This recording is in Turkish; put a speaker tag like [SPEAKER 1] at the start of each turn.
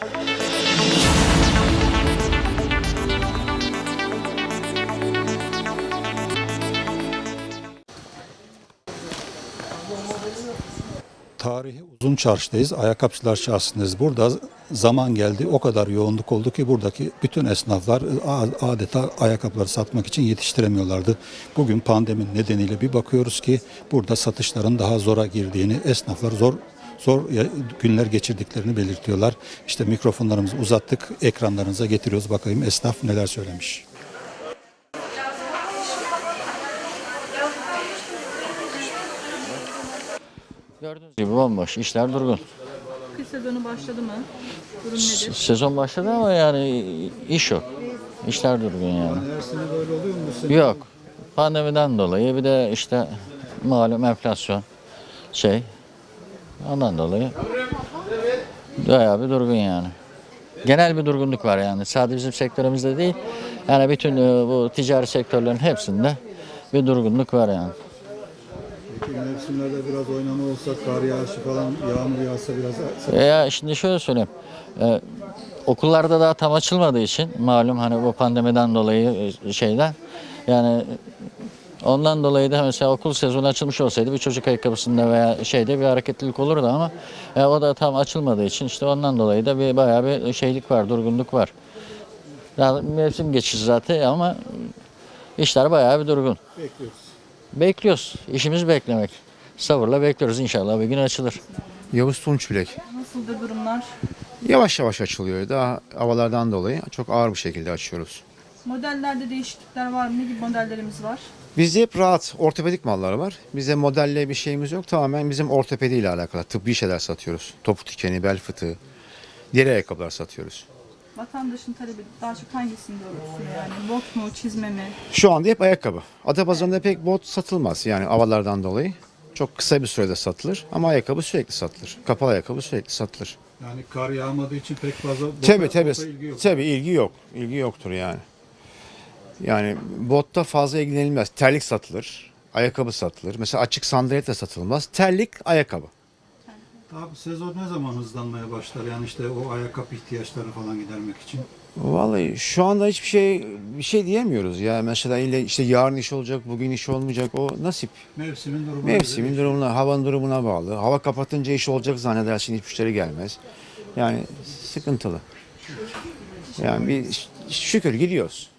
[SPEAKER 1] Tarihi uzun çarşıdayız. Ayakkabıcılar çarşısındayız. Burada zaman geldi. O kadar yoğunluk oldu ki buradaki bütün esnaflar adeta ayakkabıları satmak için yetiştiremiyorlardı. Bugün pandemi nedeniyle bir bakıyoruz ki burada satışların daha zora girdiğini, esnaflar zor zor ya- günler geçirdiklerini belirtiyorlar. İşte mikrofonlarımızı uzattık, ekranlarınıza getiriyoruz. Bakayım esnaf neler söylemiş.
[SPEAKER 2] Gördüğünüz gibi bomboş, işler durgun.
[SPEAKER 3] Kış sezonu başladı mı? Durum nedir?
[SPEAKER 2] Sezon başladı ama yani iş yok. İşler durgun yani.
[SPEAKER 1] Her sene böyle oluyor mu?
[SPEAKER 2] Yok. Pandemiden dolayı bir de işte malum enflasyon şey. Ondan dolayı bayağı bir durgun yani. Genel bir durgunluk var yani. Sadece bizim sektörümüzde değil. Yani bütün e, bu ticari sektörlerin hepsinde bir durgunluk var yani.
[SPEAKER 1] Peki mevsimlerde biraz oynama olsa, kar yağışı falan, yağmur yağsa biraz
[SPEAKER 2] E Ya şimdi şöyle söyleyeyim. Ee, okullarda daha tam açılmadığı için malum hani bu pandemiden dolayı e, şeyden yani ondan dolayı da mesela okul sezonu açılmış olsaydı bir çocuk ayakkabısında veya şeyde bir hareketlilik olurdu ama e, o da tam açılmadığı için işte ondan dolayı da bir bayağı bir şeylik var, durgunluk var. Yani mevsim geçici zaten ama işler bayağı bir durgun.
[SPEAKER 1] bekliyoruz.
[SPEAKER 2] Bekliyoruz. İşimiz beklemek. Sabırla bekliyoruz inşallah bir gün açılır.
[SPEAKER 4] Yavuz Tunç Bilek.
[SPEAKER 3] Nasıldır durumlar?
[SPEAKER 4] Yavaş yavaş açılıyor. Daha havalardan dolayı çok ağır bir şekilde açıyoruz.
[SPEAKER 3] Modellerde değişiklikler var mı? Ne gibi modellerimiz var?
[SPEAKER 4] Bizde hep rahat ortopedik mallar var. Bize modelle bir şeyimiz yok. Tamamen bizim ortopediyle alakalı tıbbi şeyler satıyoruz. Topuk dikeni, bel fıtığı, deri ayakkabılar satıyoruz.
[SPEAKER 3] Vatandaşın talebi daha çok hangisinde doğrultusunda yani? Bot mu, çizme mi?
[SPEAKER 4] Şu anda hep ayakkabı. Adapazarı'nda pek bot satılmaz yani havalardan dolayı. Çok kısa bir sürede satılır ama ayakkabı sürekli satılır. Kapalı ayakkabı sürekli satılır.
[SPEAKER 1] Yani kar yağmadığı için pek fazla bota-
[SPEAKER 4] Tabii tabii.
[SPEAKER 1] bota ilgi yok.
[SPEAKER 4] Tabii ilgi yok. İlgi yoktur yani. Yani botta fazla ilgilenilmez. Terlik satılır. Ayakkabı satılır. Mesela açık sandalet de satılmaz. Terlik, ayakkabı.
[SPEAKER 1] Abi sezon ne zaman hızlanmaya başlar? Yani işte o ayakkabı ihtiyaçlarını falan gidermek için.
[SPEAKER 4] Vallahi şu anda hiçbir şey bir şey diyemiyoruz ya. Mesela ile işte yarın iş olacak, bugün iş olmayacak. O nasip.
[SPEAKER 1] Mevsimin durumu.
[SPEAKER 4] Mevsimin durumuna, havanın durumuna bağlı. Hava kapatınca iş olacak zannedersin hiç müşteri gelmez. Yani sıkıntılı. Yani bir şükür gidiyoruz.